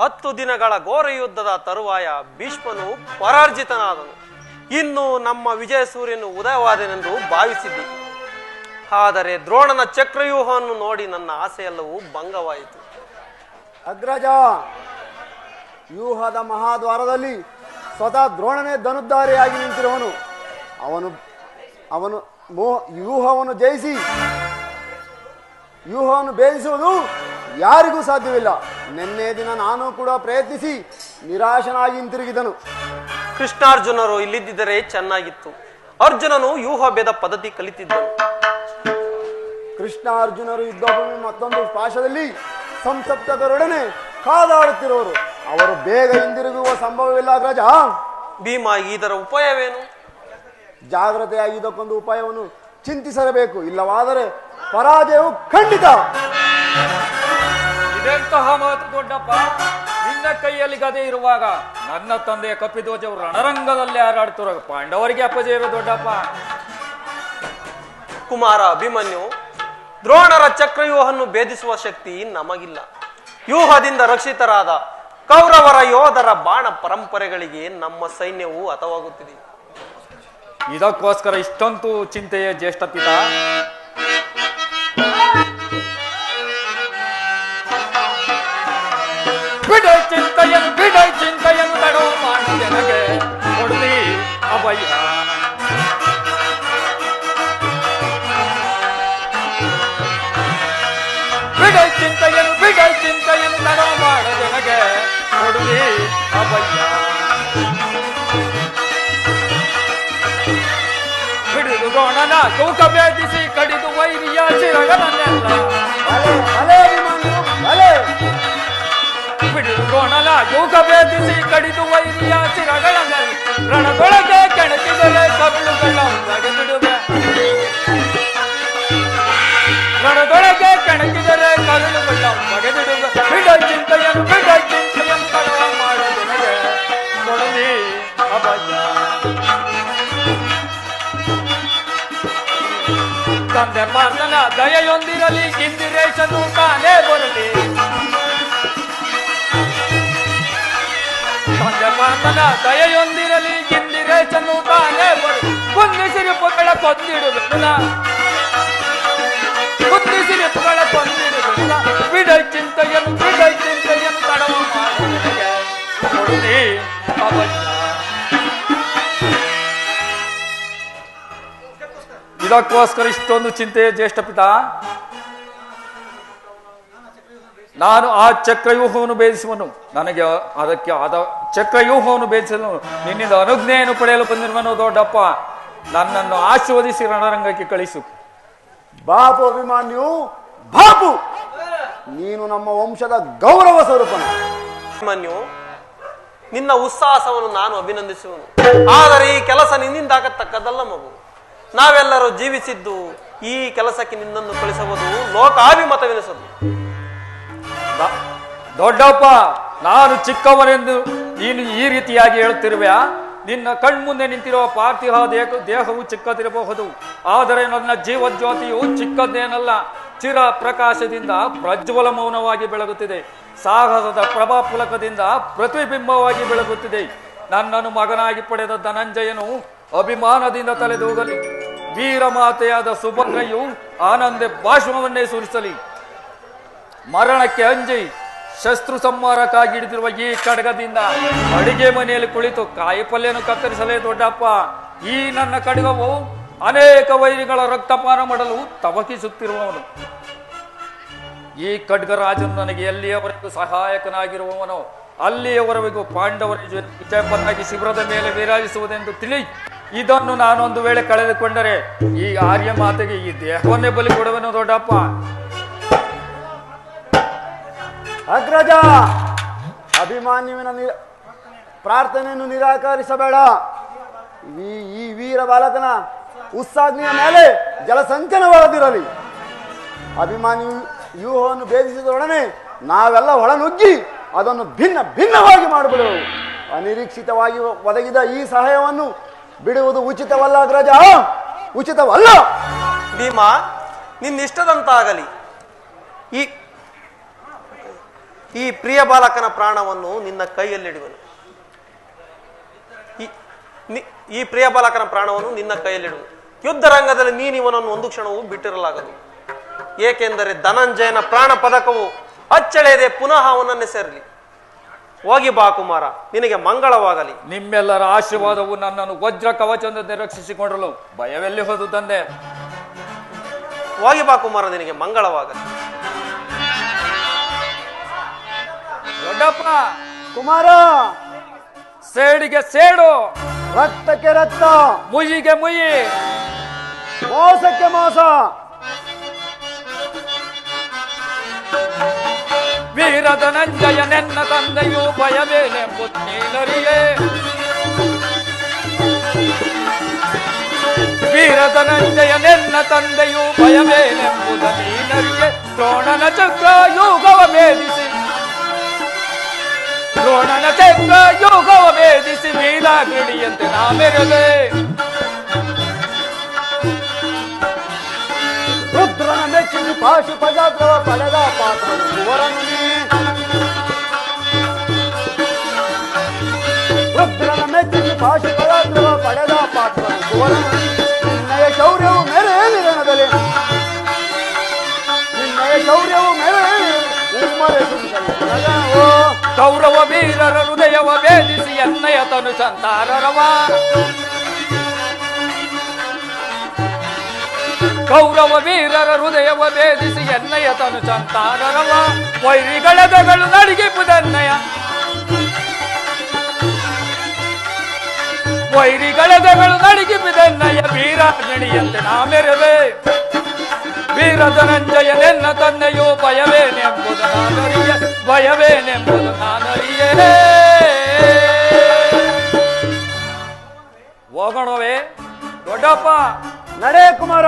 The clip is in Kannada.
ಹತ್ತು ದಿನಗಳ ಘೋರ ಯುದ್ಧದ ತರುವಾಯ ಭೀಷ್ಮನು ಪರಾರ್ಜಿತನಾದನು. ಇನ್ನು ನಮ್ಮ ವಿಜಯ ಸೂರ್ಯನು ಉದಯವಾದನೆಂದು ಭಾವಿಸಿದ್ದಿ ಆದರೆ ದ್ರೋಣನ ಚಕ್ರವ್ಯೂಹವನ್ನು ನೋಡಿ ನನ್ನ ಆಸೆಯೆಲ್ಲವೂ ಭಂಗವಾಯಿತು. ಅಗ್ರಜ, ವ್ಯೂಹದ ಮಹಾದ್ವಾರದಲ್ಲಿ ಸ್ವತಃ ದ್ರೋಣನೇ ಧನುದ್ದಾರಿಯಾಗಿ ನಿಂತಿರುವನು. ಅವನು ಅವನು ಮೋಹ, ವ್ಯೂಹವನ್ನು ಜಯಿಸಿ, ವ್ಯೂಹವನ್ನು ಭೇದಿಸುವುದು ಯಾರಿಗೂ ಸಾಧ್ಯವಿಲ್ಲ. ನಿನ್ನೆ ದಿನ ನಾನು ಕೂಡ ಪ್ರಯತ್ನಿಸಿ ನಿರಾಶನಾಗಿ ಹಿಂತಿರುಗಿದನು. ಕೃಷ್ಣಾರ್ಜುನರು ಇಲ್ಲಿದ್ದರೆ ಚೆನ್ನಾಗಿತ್ತು. ಅರ್ಜುನನು ವ್ಯೂಹ ಭೇದ ಪದ್ಧತಿ ಕಲಿತಿದ್ದನು. ಕೃಷ್ಣಾರ್ಜುನರು ಯುದ್ಧಭೂಮಿ ಮತ್ತೊಂದು ಪಾಶದಲ್ಲಿ ಸಂಸಪ್ತದರೊಡನೆ ಕಾದಾಡುತ್ತಿರುವರು. ಅವರು ಬೇಗ ಹಿಂದಿರುಗುವ ಸಂಭವವಿಲ್ಲ ಅಗ್ರಜ ಭೀಮ ಇದರ ಉಪಾಯವೇನು? ಜಾಗ್ರತೆಯಾಗಿ ಇದಕ್ಕೊಂದು ಉಪಾಯವನ್ನು ಚಿಂತಿಸಬೇಕು. ಇಲ್ಲವಾದರೆ ಪರಾಜಯವು ಖಂಡಿತ ಇದೆಂತಹ ಮಾತು ದೊಡ್ಡಪ್ಪ? ನಿನ್ನ ಕೈಯಲ್ಲಿ ಗದೆ ಇರುವಾಗ ನನ್ನ ತಂದೆ ಕಪಿಧ್ವಜವು ರಣರಂಗದಲ್ಲಿ ಹಾರಾಡ್ತಿರೋ ಪಾಂಡವರಿಗೆ ಅಪಜಯ ಇರೋ ದೊಡ್ಡಪ್ಪ. ಕುಮಾರ ಅಭಿಮನ್ಯು ದ್ರೋಣರ ಚಕ್ರವ್ಯೂಹವನ್ನು ಭೇದಿಸುವ ಶಕ್ತಿ ನಮಗಿಲ್ಲ. ವ್ಯೂಹದಿಂದ ರಕ್ಷಿತರಾದ ಕೌರವರ ಯೋಧರ ಬಾಣ ಪರಂಪರೆಗಳಿಗೆ ನಮ್ಮ ಸೈನ್ಯವು ಹತವಾಗುತ್ತಿದೆ. ಇದಕ್ಕೋಸ್ಕರ ಇಷ್ಟೊಂದು ಚಿಂತೆಯ ಜ್ಯೇಷ್ಠ ಪಿತ ಅಭಯ ಬಿಡ ಚಿಂತೆಯನ್ನು ಬಿಡ ಚಿಂತೆಯನ್ನು ತಡೋ ಮಾಡ ನನಗೆ ಕೊಡ್ಲಿ ಅಭಯ ಹಿಡಿದು ಗೋಣನ ತೂಕ ಭೇದಿಸಿ ಕಡಿದು ವೈರಿಯ ಚಿರಗನನ್ನೆಲ್ಲ ಭಲೆ ಭಲೆ ಅಭಿಮನ್ಯು ಭಲೆ ಹಿಡಿದು ಗೋಣನ ತೂಕ ಭೇದಿಸಿ ಕಡಿದು ವೈರಿಯ ಚಿರಗಳನ್ನೆಲ್ಲ ರಣದೊಳಗೆ ತಂದೆ ಮಾತನ ದಯೆಯೊಂದಿರಲಿ ಇಂದಿರೇಶನು ತಾನೇ ಬರಲಿ. ತಂದೆ ಮಾತನ ದಯೆಯೊಂದಿರಲಿ ಇಂದಿರೇಶನು ತಾನೇ ಬರಲಿ. ಕುಂದಿಸಿರಿಪುಗಳ ಕೊಂದಿಡುವುದಿಲ್ಲ ಕುಂದಿಸಿರಿಪುಗಳ ಇದಕ್ಕೋಸ್ಕರ ಇಷ್ಟೊಂದು ಚಿಂತೆ ಜ್ಯೇಷ್ಠ ಪಿತ ನಾನು ಆ ಚಕ್ರವ್ಯೂಹವನ್ನು ಭೇದಿಸುವನು. ನನಗೆ ಅದಕ್ಕೆ ಆದ ಚಕ್ರವ್ಯೂಹವನ್ನು ಭೇದಿಸಲು ನಿನ್ನಿಂದ ಅನುಜ್ಞೆಯನ್ನು ಪಡೆಯಲು ಬಂದಿರುವನು ದೊಡ್ಡಪ್ಪ. ನನ್ನನ್ನು ಆಶೀರ್ವದಿಸಿ ರಣರಂಗಕ್ಕೆ ಕಳಿಸು. ಬಾಪು ಅಭಿಮಾನ್ಯು ಬಾಪು! ನೀನು ನಮ್ಮ ವಂಶದ ಗೌರವ ಸ್ವರೂಪನ. ಅಭಿಮನ್ಯು ನಿನ್ನ ಉತ್ಸಾಹವನ್ನು ನಾನು ಅಭಿನಂದಿಸುವನು. ಆದರೆ ಈ ಕೆಲಸ ನಿನ್ನಿಂದಾಗತಕ್ಕದ್ದಲ್ಲ ಮಗು. ನಾವೆಲ್ಲರೂ ಜೀವಿಸಿದ್ದು ಈ ಕೆಲಸಕ್ಕೆ ನಿನ್ನನ್ನು ಕಳಿಸಬಹುದು ಲೋಕಾಭಿಮತವೆನಿಸದು ದೊಡ್ಡಪ್ಪ, ನಾನು ಚಿಕ್ಕವನೆಂದು ನೀನು ಈ ರೀತಿಯಾಗಿ ಹೇಳುತ್ತಿರುವೆ ನಿನ್ನ ಕಣ್ಮುಂದೆ ನಿಂತಿರುವ ಪಾರ್ಥಿವ ದೇಹ ದೇಹವು ಚಿಕ್ಕದಿರಬಹುದು. ಆದರೆ ನನ್ನ ಜೀವಜ್ಯೋತಿಯು ಚಿಕ್ಕದ್ದೇನಲ್ಲ ಚಿರ ಪ್ರಕಾಶದಿಂದ ಪ್ರಜ್ವಲ ಮೌನವಾಗಿ ಬೆಳಗುತ್ತಿದೆ. ಸಾಹಸದ ಪ್ರಭಾಪುಲಕದಿಂದ ಪ್ರತಿಬಿಂಬವಾಗಿ ಬೆಳಗುತ್ತಿದೆ. ನನ್ನನ್ನು ಮಗನಾಗಿ ಪಡೆದ ಧನಂಜಯನು ಅಭಿಮಾನದಿಂದ ತಲೆದೂಗಲಿ. ವೀರಮಾತೆಯಾದ ಸುಭದ್ರೆಯು ಆನಂದ ಭಾಷಣವನ್ನೇ ಸುರಿಸಲಿ ಮರಣಕ್ಕೆ ಅಂಜಿ ಶಸ್ತ್ರು ಸಂಹಾರಕ್ಕಾಗಿ ಹಿಡಿದಿರುವ ಈ ಖಡ್ಗದಿಂದ ಅಡಿಗೆ ಮನೆಯಲ್ಲಿ ಕುಳಿತು ಕಾಯಿಪಲ್ಯನು ಕತ್ತರಿಸಲೇ ದೊಡ್ಡಪ್ಪ, ಈ ನನ್ನ ಕಡಗವು ಅನೇಕ ವೈರಿಗಳ ರಕ್ತಪಾನ ಮಾಡಲು ತವಕಿಸುತ್ತಿರುವವನು. ಈ ಖಡ್ಗರಾಜನು ನನಗೆ ಎಲ್ಲಿಯವರೆಗೂ ಸಹಾಯಕನಾಗಿರುವವನು, ಅಲ್ಲಿಯವರೆಗೂ ಪಾಂಡವರ ಜೊತೆ ಶಿಬಿರದ ಮೇಲೆ ವಿರಾಜಿಸುವುದೆಂದು ತಿಳಿ. ಇದನ್ನು ನಾನೊಂದು ವೇಳೆ ಕಳೆದುಕೊಂಡರೆ ಈ ಆರ್ಯ ಮಾತೆಗೆ ಈ ದೇಹವನ್ನೇ ಬಲಿ ಕೊಡುವನು ದೊಡ್ಡಪ್ಪ. ಅಗ್ರಜ ಅಭಿಮಾನ್ಯುವಿನ ಪ್ರಾರ್ಥನೆಯನ್ನು ನಿರಾಕರಿಸಬೇಡ. ಈ ವೀರ ಬಾಲಕನ ಉತ್ಸಾಹನೆಯ ಮೇಲೆ ಜಲಸಂಚನವಾಗದಿರಲಿ ಅಭಿಮಾನಿ ವ್ಯೂಹವನ್ನು ಭೇದಿಸಿದೊಡನೆ ನಾವೆಲ್ಲ ಒಳನುಗ್ಗಿ ಅದನ್ನು ಭಿನ್ನ ಭಿನ್ನವಾಗಿ ಮಾಡಿಬಿಡೋ ಅನಿರೀಕ್ಷಿತವಾಗಿ ಒದಗಿದ ಈ ಸಹಾಯವನ್ನು ಬಿಡುವುದು ಉಚಿತವಲ್ಲ ಅಗ್ರಜ? ಉಚಿತವಲ್ಲ. ಭೀಮಾ ನಿನ್ನಿಷ್ಟದಂತಾಗಲಿ ಈ ಈ ಪ್ರಿಯ ಬಾಲಕನ ಪ್ರಾಣವನ್ನು ನಿನ್ನ ಕೈಯಲ್ಲಿಡುವನು. ಈ- ಪ್ರಿಯ ಬಾಲಕನ ಪ್ರಾಣವನ್ನು ನಿನ್ನ ಕೈಯಲ್ಲಿಡುವನು. ಯುದ್ಧ ರಂಗದಲ್ಲಿ ನೀನು ಇವನನ್ನು ಒಂದು ಕ್ಷಣವೂ ಬಿಟ್ಟಿರಲಾಗದು. ಏಕೆಂದರೆ ಧನಂಜಯನ ಪ್ರಾಣ ಪದಕವು ಅಚ್ಚಳೆಯದೆ ಪುನಃ ಅವನನ್ನೇ ಸೇರಲಿ. ಹೋಗಿ ಬಾ ಕುಮಾರ ನಿನಗೆ ಮಂಗಳವಾಗಲಿ. ನಿಮ್ಮೆಲ್ಲರ ಆಶೀರ್ವಾದವು ನನ್ನನ್ನು ವಜ್ರ ಕವಚದಿಂದ ರಕ್ಷಿಸಿಕೊಂಡರು ಭಯವೆಲ್ಲಿ ಹೋದು ತಂದೆ? ಹೋಗಿ ಬಾ ಕುಮಾರ ನಿನಗೆ ಮಂಗಳವಾಗಲಿ. ದೊಡ್ಡಪ್ಪ! ಕುಮಾರ! ಸೇಡಿಗೆ ಸೇಡು! ರಕ್ತಕ್ಕೆ ರಕ್ತ! ಮುಯಿಗೆ ಮುಯಿ ಮೋಸಕ್ಕೆ ಮೋಸ! ವೀರದ ನಂಜಯ ನೆನ್ನ ತಂದೆಯು ಭಯವೇನೆಂಬುದು ನೀನರಿಯೇ ವೀರದ ನಂಜಯ ನೆನ್ನ ತಂದೆಯು ಭಯವೇನೆಂಬುದ ನೀನರಿಯೇ ದ್ರೋಣನ ಚಕ್ರ ಯೋಗವ ಭೇದಿಸಿ ದ್ರೋಣನ ಚಕ್ರ ಯೋಗವ ಭೇದಿಸಿ ವೀರ ಗಡಿಯಂತೆ ಪಜಾದ್ರವ ಪಡೆದ ಪಾತ್ರ ನಿನ್ನಯ ಶೌರ್ಯವು ಮೇರೆ ನಿಧನದಲ್ಲಿ ನಿನ್ನಯ ಶೌರ್ಯವು ಸುಂದರಿ ಓ, ಕೌರವ ವೀರರ ಹೃದಯವ ಭೇದಿಸಿ ಎನ್ನಯ ತನು ಸಂತಾರರವ. ಕೌರವ ವೀರರ ಹೃದಯವ ಭೇದಿಸಿ ಎನ್ನಯ ತನು ಸಂತಾರರವ. ವೈರಿಗಳದಗಳು ನಡಿಗಿಪುದನ್ನಯ ವೈರಿಗಳದಗಳು ನಡಿಗಿಪಿದನ್ನಯ ವೀರ ಗಣಿಯಂತೆ ನಾಮೆರವೆ ವೀರ ಧನಂಜಯ ನೆನ್ನ ತಂದೆಯೋ ಭಯವೇನೆಂಬುದು ನಾನರಿಯ ಭಯವೇನೆಂಬುದು ನಾನರಿಯೇ ಹೋಗೋಣವೇ, ದೊಡ್ಡಪ್ಪ, ನಡೆ ಕುಮಾರ.